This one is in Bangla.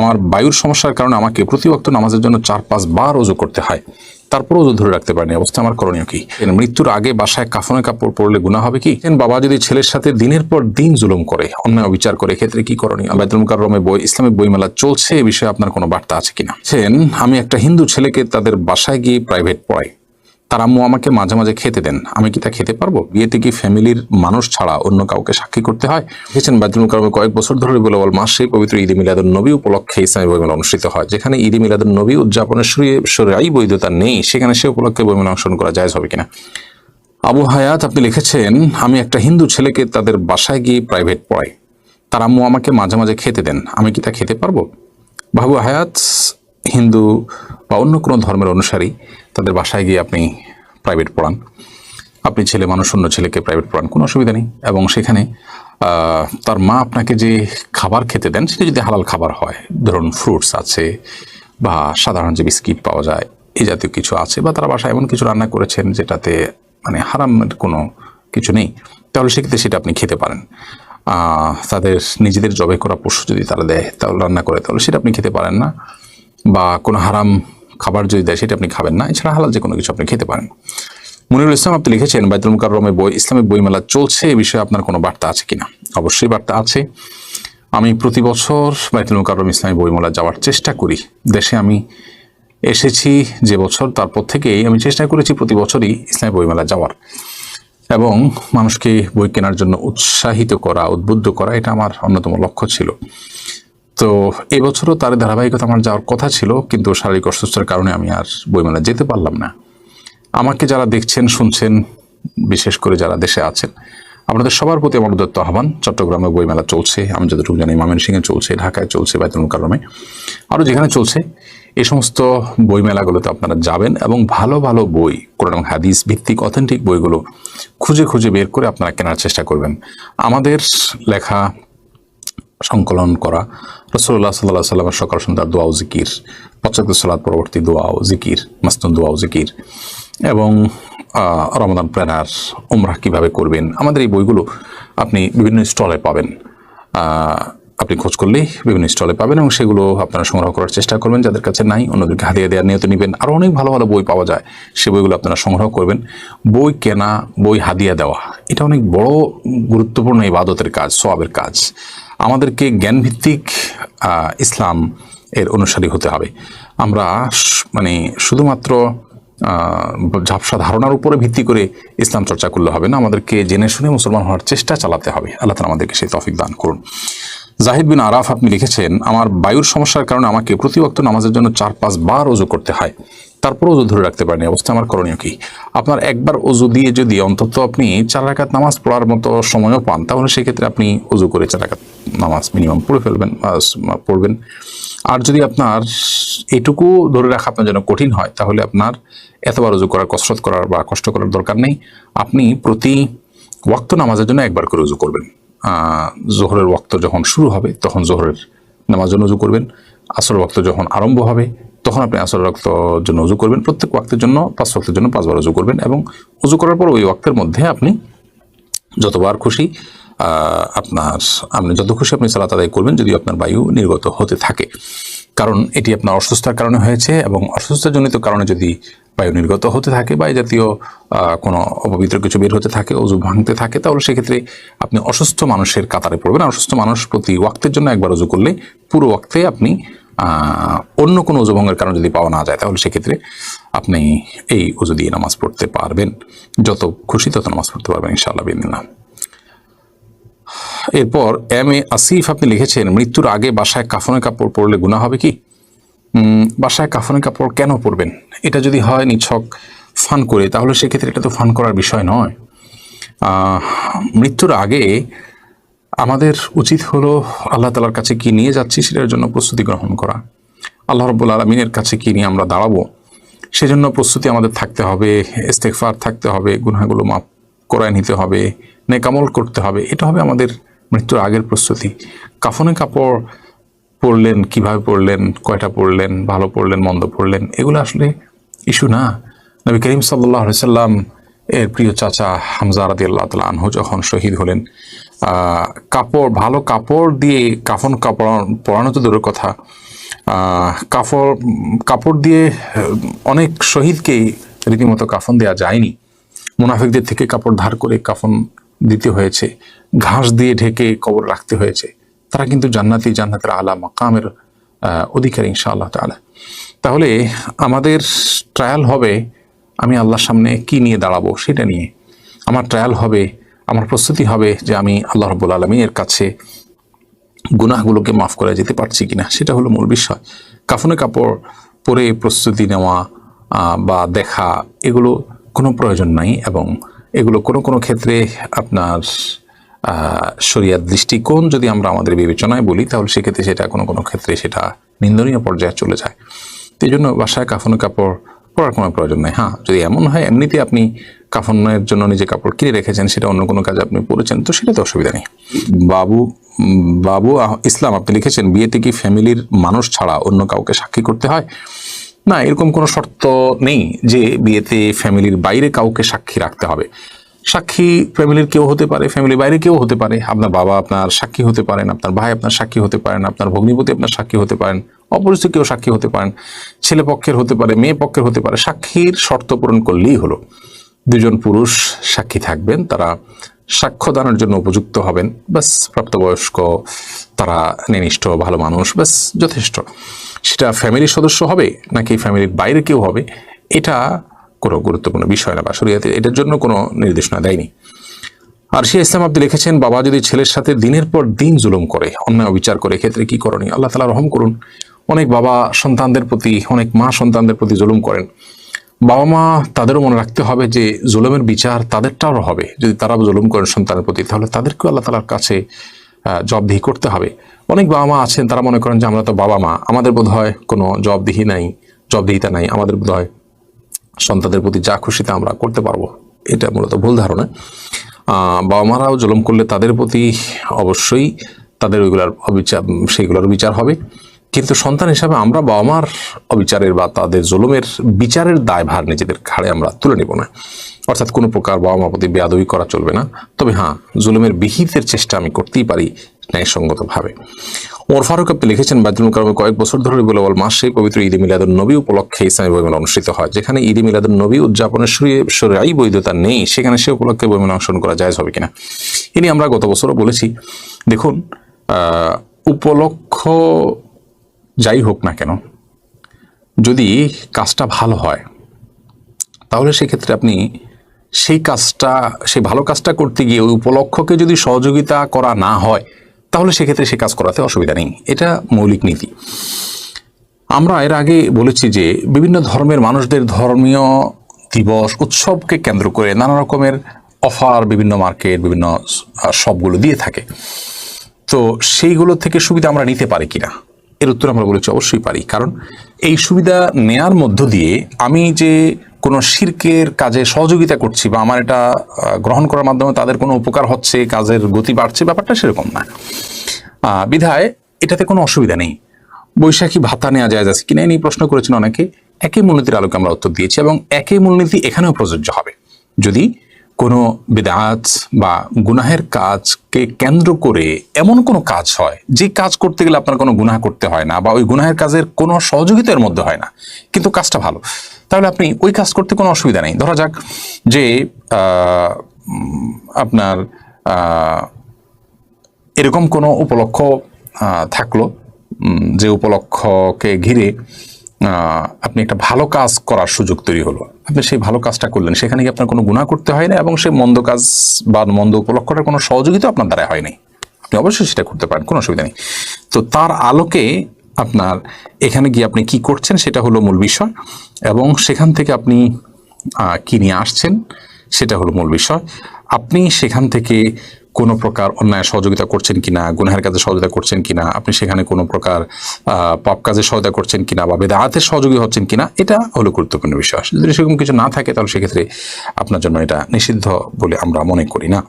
আমার বায়ুর সমস্যার কারণে আমাকে প্রতিবক্ত নামাজের জন্য চার পাঁচ বার অজু করতে হয়। তারপর অজু ধরে রাখতে পারেনি। অবস্থা আমার করণীয় কি? মৃত্যুর আগে বাসায় কাফনে কাপড় পরলে গুণা হবে কি? বাবা যদি ছেলের সাথে দিনের পর দিন জুলুম করে, অন্যায় অবিচার করে ক্ষেত্রে কি করণীয়? বাইতুল মুকাররমে বই, ইসলামিক বইমেলা চলছে, এ বিষয়ে আপনার কোনো বার্তা আছে কিনা? আমি একটা হিন্দু ছেলেকে তাদের বাসায় গিয়ে প্রাইভেট পড়াই। তার আম্মু আমাকে মাঝে মাঝে খেতে দেন। আমি কি তা খেতে পারব? বিয়েতে কি ফ্যামিলির মানুষ ছাড়া অন্য কাউকে সাক্ষী করতে হয়? দেখেছেন বাইতুল মুকাররমে কয়েক বছর ধরে বলে বল মাস পবিত্র ঈদে মিলাদুন নবী উপলক্ষে ইসলামী বইমেলা অনুষ্ঠিত হয়, যেখানে ঈদে মিলাদুন নবী উদযাপনের সরাই বৈধতা নেই। সেখানে সে উপলক্ষে বইমেলা অংশগ্রহণ করা যায় হবে কিনা? আবু হায়াত, আপনি লিখেছেন, আমি একটা হিন্দু ছেলেকে তাদের বাসায় গিয়ে প্রাইভেট পড়াই। তার আম্মু আমাকে মাঝে মাঝে খেতে দেন। আমি কি তা খেতে পারব? বাবু হায়াত, হিন্দু বা অন্য কোনো ধর্মের অনুসারী তাদের বাসায় গিয়ে আপনি প্রাইভেট পড়ান। আপনি ছেলে মানুষ, অন্য ছেলেকে প্রাইভেট পড়ান, কোনো অসুবিধা নেই। এবং সেখানে তার মা আপনাকে যে খাবার খেতে দেন, সেটা যদি হালাল খাবার হয়, ধরুন ফ্রুটস আছে, বা সাধারণ যে বিস্কিট পাওয়া যায় এই জাতীয় কিছু আছে, বা তারা বাসায় এমন কিছু রান্না করেছেন যেটাতে মানে হারামের কোনো কিছু নেই, তাহলে সেক্ষেত্রে সেটা আপনি খেতে পারেন। তাদের নিজেদের জবে করা পশু যদি তারা দেয় তাহলে রান্না করে, তাহলে সেটা আপনি খেতে পারেন না। বা কোনো হারাম খাবার যদি দেয়, সেটা আপনি খাবেন না। এছাড়া হালাল যে কোনো কিছু আপনি খেতে পারেন। মনিরুল ইসলাম আপনি লিখেছেন, বাইতুল মুকাররমে বই, ইসলামিক বইমেলা চলছে, এ বিষয়ে আপনার কোনো বার্তা আছে কিনা? অবশ্যই বার্তা আছে। আমি প্রতি বছর বাইতুল মুকাররম ইসলামী বইমেলা যাওয়ার চেষ্টা করি। দেশে আমি এসেছি যে বছর, তারপর থেকেই আমি চেষ্টা করেছি প্রতি বছরই ইসলামী বইমেলা যাওয়ার। এবং মানুষকে বই কেনার জন্য উৎসাহিত করা, উদ্বুদ্ধ করা, এটা আমার অন্যতম লক্ষ্য ছিল। তো এবছরও তার ধারাবাহিকতা আমার যাওয়ার কথা ছিল, কিন্তু শারীরিক অসুস্থতার কারণে আমি আর বইমেলা যেতে পারলাম না। আমাকে যারা দেখছেন, শুনছেন, বিশেষ করে যারা দেশে আছেন, আপনাদের সবার প্রতি আমার দত্ত আহ্বান, চট্টগ্রামে বইমেলা চলছে, আমি যতটুকু জানি ময়মনসিংহে চলছে, ঢাকায় চলছে, বাইতুল মুকাররমে। আরও যেখানে চলছে এই সমস্ত বইমেলাগুলোতে আপনারা যাবেন এবং ভালো ভালো বই, কোরআন এবং হাদিস ভিত্তিক অথেন্টিক বইগুলো খুঁজে খুঁজে বের করে আপনারা কেনার চেষ্টা করবেন। আমাদের লেখা সংকলন করা। রসুল্লাহ সাল্লাহ সাল্লামের সকাল সন্ধ্যার দোয়াও জিকির পশ্চাৎ সালাদ পরবর্তী দোয়াও জিকির মাস্তুন দোয়াও জিকির এবং রমাদান প্ল্যানার উমরাহ কীভাবে করবেন, আমাদের এই বইগুলো আপনি বিভিন্ন স্টলে পাবেন। আপনি খোঁজ করলেই বিভিন্ন স্টলে পাবেন এবং সেগুলো আপনারা সংগ্রহ করার চেষ্টা করবেন। যাদের কাছে নাই, অন্যদেরকে হাতিয়ে দেওয়ার নিয়ত নেবেন। আরও অনেক ভালো ভালো বই পাওয়া যায়, সে বইগুলো আপনারা সংগ্রহ করবেন। বই কেনা, বই হাদিয়া দেওয়া, এটা অনেক বড় গুরুত্বপূর্ণ ইবাদতের কাজ, সওয়াবের কাজ। আমাদেরকে জ্ঞানভিত্তিক ইসলাম এর অনুসারী হতে হবে। আমরা মানে শুধুমাত্র ঝাপসা ধারণার উপরে ভিত্তি করে ইসলাম চর্চা করলে হবে না, আমাদেরকে জেনে শুনে মুসলমান হওয়ার চেষ্টা চালাতে হবে। আল্লাহ তালা আমাদেরকে সেই তফিক দান করুন। জাহিদ বিন আরাফ আপনি লিখেছেন, আমার বায়ুর সমস্যার কারণে আমাকে প্রতিবক্ত নামাজের জন্য চার পাঁচ বার অজু করতে হয়। তারপর অজু ধরে রাখতে পারেনি। অবস্থা আমার করণীয় কি? আপনার একবার অজু দিয়ে যদি অন্তত আপনি চার রাকাত নামাজ পড়ার মতো সময়ও পান, তাহলে সেক্ষেত্রে আপনি অজু করে চার রাকাত নামাজ মিনিমাম পড়ে ফেলবেন পড়বেন। আর যদি আপনার এইটুকু ধরে রাখা আপনার জন্য কঠিন হয়, তাহলে আপনার এতবার অজু করার, কসরত করার বা কষ্ট করার দরকার নেই। আপনি প্রতি ওয়াক্ত নামাজের জন্য একবার করে উজু করবেন। জোহরের ওয়াক্ত যখন শুরু হবে, তখন জোহরের নামাজ জন্য উজু করবেন। আসর ওয়াক্ত যখন আরম্ভ হবে তখন আপনি আসর ওয়াক্ত জন্য উজু করবেন। প্রত্যেক ওয়াক্তের জন্য, পাঁচ ওয়াক্তের জন্য পাঁচবার উজু করবেন এবং উজু করার পর ওই ওয়াক্তের মধ্যে আপনি যতবার খুশি আপনার, আপনি যত খুশি আপনি সালাত আদায় করবেন যদি আপনার বায়ু নির্গত হতে থাকে। কারণ এটি আপনার অসুস্থতার কারণে হয়েছে এবং অসুস্থতাজনিত কারণে যদি বায়ু নির্গত হতে থাকে বা জাতীয় কোনো অপবিত্র কিছু বের হতে থাকে অজু ভাঙতে থাকে, তাহলে সেক্ষেত্রে আপনি অসুস্থ মানুষের কাতারে পড়বেন। অসুস্থ মানুষ প্রতি ওয়াক্তের জন্য একবার অজু করলে পুরো ওয়াক্তে আপনি অন্য কোনো অজু ভঙ্গের কারণ যদি পাওয়া না যায়, তাহলে সেক্ষেত্রে আপনি এই অজু দিয়ে নামাজ পড়তে পারবেন। যত খুশি তত নামাজ পড়তে পারবেন, ইনশাআল্লাহ বিদিনা এরপর, এম এ আসিফ, আপনি লিখেছেন, মৃত্যুর আগে বাসায় কাফনে কাপড় পরলে গুণা হবে কি? বাসায় কাফনে কাপড় কেন পরবেন? এটা যদি হয় নিছক ফান করে, তাহলে সেক্ষেত্রে এটা তো ফান করার বিষয় নয়। মৃত্যুর আগে আমাদের উচিত হলো আল্লাহ তালার কাছে কি নিয়ে যাচ্ছি সেটার জন্য প্রস্তুতি গ্রহণ করা। আল্লাহ রব্বুল আলমিনের কাছে কি নিয়ে আমরা দাঁড়াবো সেজন্য প্রস্তুতি আমাদের থাকতে হবে ইস্তেকফার থাকতে হবে, গুনাহগুলো মাপ করায় নিতে হবে নেকামল করতে হবে, এটা হবে আমাদের মৃত্যুর আগের প্রস্তুতি। কাফনে কাপড় পড়লেন কীভাবে পড়লেন কয়টা পড়লেন ভালো পড়লেন মন্দ পড়লেন এগুলো আসলে ইস্যু না। নবী করিম সাল্লাহ সাল্লাম এর প্রিয় চাচা হামজা রাদি আল্লাহ তালা আনহু যখন শহীদ হলেন কাপড়, ভালো কাপড় দিয়ে কাফন কাপড় পরানো তো দূরের কথা। কাপড় কাপড় দিয়ে অনেক শহীদকেই রীতিমতো কাফন দেওয়া যায়নি। মুনাফিকদের থেকে কাপড় ধার করে কাফন দিতে হয়েছে। ঘাস দিয়ে ঢেকে কবর রাখতে হয়েছে। তারা কিন্তু জান্নাতি, জান্নাতের আলা মাকামের অধিকারী ইনশাআল্লাহ তাআলা। তাহলে আমাদের ট্রায়াল হবে, আমি আল্লাহর সামনে কি নিয়ে দাঁড়াবো সেটা নিয়ে। আমার ট্রায়াল হবে আমার প্রস্তুতি হবে যে আমি আল্লাহ রব্বুল আলমীর কাছে গুনাহগুলোকে মাফ করা যেতে পারছি কিনা, সেটা হলো মূল বিষয়। কাফনে কাপড় পরে প্রস্তুতি নেওয়া বা দেখা, এগুলো কোনো প্রয়োজন নাই এবং এগুলো কোনো কোনো ক্ষেত্রে আপনার শরিয়ার দৃষ্টিকোণ যদি আমরা আমাদের বিবেচনায় বলি, তাহলে সেক্ষেত্রে সেটা কোনো কোনো ক্ষেত্রে সেটা নিন্দনীয় পর্যায়ে চলে যায়। তো এই জন্য বাসায় কাফনে কাপড় পরার কোনো প্রয়োজন নেই। হ্যাঁ যদি এমন হয়, এমনিতে আপনি কাফনের জন্য নিজে কাপড় কিনে রেখেছেন, সেটা অন্য কোনো কাজে আপনি পড়েছেন, তো সেটাতে অসুবিধা নেই। বাবু বাবু ইসলাম, আপনি লিখেছেন, বিয়েতে কি ফ্যামিলির মানুষ ছাড়া অন্য কাউকে সাক্ষী করতে হয়? না, এরকম কোনো শর্ত নেই যে বিয়েতে ফ্যামিলির বাইরে কাউকে সাক্ষী রাখতে হবে। সাক্ষী ফ্যামিলির কেউ হতে পারে, ফ্যামিলির বাইরে কেউ হতে পারে। আপনার বাবা আপনার সাক্ষী হতে পারেন, আপনার ভাই আপনার সাক্ষী হতে পারেন, আপনার ভগ্নিপতি আপনার সাক্ষী হতে পারেন। অপরিচিত কেউ সাক্ষী হতে পারেন, ছেলে পক্ষের হতে পারে, মেয়ে পক্ষের হতে পারে, সাক্ষীর শর্ত পূরণ করলেই হলো। দুজন পুরুষ সাক্ষী থাকবেন, তারা সাক্ষ্য দানের জন্য উপযুক্ত হবেন, ব্যাস, প্রাপ্তবয়স্ক, তারা নির্দিষ্ট ভালো মানুষ, ব্যাস, যথেষ্ট। সেটা ফ্যামিলির সদস্য হবে নাকি ফ্যামিলির বাইরে কেউ হবে, এটা কোনো গুরুত্বপূর্ণ বিষয় না বা শরীয়তে এটার জন্য কোনো নির্দেশনা দেয়নি। আর সে ইসলাম আপনি লিখেছেন, বাবা যদি ছেলের সাথে দিনের পর দিন জুলুম করে, অন্যায় বিচার করে ক্ষেত্রে কি করণীয়? আল্লাহ তালা রহম করুন। অনেক বাবা সন্তানদের প্রতি, অনেক মা সন্তানদের প্রতি জুলুম করেন। বাবা মা তাদেরও মনে রাখতে হবে যে, জুলুমের বিচার তাদেরটাও হবে। যদি তারা জুলুম করেন সন্তানের প্রতি, তাহলে তাদেরকেও আল্লাহ তালার কাছে জবদিহি করতে হবে। অনেক বাবা মা আছেন, তারা মনে করেন যে, আমরা তো বাবা মা। আমাদের বোধ হয় কোনো জবদিহি নাই জবদিহিতা নাই। আমাদের বোধ হয় সন্তানদের প্রতি যা খুশিতে আমরা করতে পারব। এটা মূলত ভুল ধারণা। বাবা মারাও জুলুম করলে তাদের প্রতি অবশ্যই তাদের ওইগুলার অবিচার সেইগুলোর বিচার হবে। কিন্তু সন্তান হিসাবে আমরা বাবা মার অবিচারের বা তাদের জুলুমের বিচারের দায়ভার নিজেদের ঘাড়ে আমরা তুলে নেব না। অর্থাৎ কোনো প্রকার বাবা মার প্রতি বেয়াদবি করা চলবে না। তবে হ্যাঁ জুলুমের বিহিতের চেষ্টা আমি করতেই পারি ন্যায়সঙ্গতভাবে। ওমর ফারুক আপনি লিখেছেন বাদুল কারমে কয়েক বছর ধরে বলে বল মাস পবিত্র ঈদে মিলাদুল নবী উপলক্ষে ইসলামী বইমেলা অনুষ্ঠিত হয়। যেখানে ঈদে মিলাদুল নবী উদযাপনের সরাই বৈধতা নেই। সেখানে সে উপলক্ষে বইমেলা অংশগ্রহণ করা যায় হবে কিনা? ইনি আমরা গত বছরও বলেছি, দেখুন উপলক্ষ যাই হোক না কেন, যদি কাজটা ভালো হয়, তাহলে সেক্ষেত্রে আপনি সেই কাজটা, সেই ভালো কাজটা করতে গিয়ে ওই উপলক্ষকে যদি সহযোগিতা করা না হয়, তাহলে সেক্ষেত্রে সে কাজ করাতে অসুবিধা নেই। এটা মৌলিক নীতি। আমরা এর আগে বলেছি যে বিভিন্ন ধর্মের মানুষদের ধর্মীয় দিবস, উৎসবকে কেন্দ্র করে নানা রকমের অফার বিভিন্ন মার্কেট, বিভিন্ন সবগুলো দিয়ে থাকে। তো সেইগুলো থেকে সুবিধা আমরা নিতে পারি কিনা? এর উত্তর আমরা বলেছি অবশ্যই পারি। কারণ এই সুবিধা নেয়ার মধ্য দিয়ে আমি যে কোনো শির্কের কাজে সহযোগিতা করছি বা আমার এটা গ্রহণ করার মাধ্যমে তাদের কোনো উপকার হচ্ছে, কাজের গতি বাড়ছে, ব্যাপারটা সেরকম না। বিধায় এটাতে কোনো অসুবিধা নেই। বৈশাখী ভাতা নেওয়া যায় আছে কিনা, এই প্রশ্ন করেছেন অনেকে। একই মূলনীতির আলোকে আমরা উত্তর দিয়েছি এবং একই মূলনীতি এখানেও প্রযোজ্য হবে। যদি কোনো বেদাত বা গুনাহের কাজকে কেন্দ্র করে এমন কোনো কাজ হয় যে কাজ করতে গেলে আপনার কোনো গুনাহ করতে হয় না বা ওই গুনাহের কাজের কোনো সহযোগিতার মধ্যে হয় না। কিন্তু কাজটা ভালো। তাহলে আপনি ওই কাজ করতে কোনো অসুবিধা নেই। ধরা যাক যে আপনার এরকম কোনো উপলক্ষ থাকল যে উপলক্ষকে ঘিরে আপনি একটা ভালো কাজ করার সুযোগ তৈরি হলো। আপনি সেই ভালো কাজটা করলেন, সেখানে কি আপনার কোনো গুণা করতে হয় না এবং সেই মন্দ কাজ বা মন্দ উপলক্ষটার কোনো সহযোগিতা আপনার দ্বারা হয় নাই? আপনি অবশ্যই সেটা করতে পারেন, কোনো অসুবিধা নেই। তো তার আলোকে আপনার এখানে গিয়ে আপনি কি করছেন সেটা হলো মূল বিষয় এবং সেখান থেকে আপনি কি নিয়ে আসছেন সেটা হলো মূল বিষয়। আপনি সেখান থেকে কোনো প্রকার অন্যায় সহযোগিতা করছেন কিনা, গুনহের কাজে সহযোগিতা করছেন কিনা, আপনি সেখানে কোনো প্রকার পাপ কাজে সহায়তা করছেন কিনা বা বেদাহাতের সহযোগী হচ্ছেন কিনা, এটা হলো গুরুত্বপূর্ণ বিষয়। যদি সেরকম কিছু না থাকে, তাহলে সেক্ষেত্রে আপনার জন্য এটা নিষিদ্ধ বলে আমরা মনে করি না।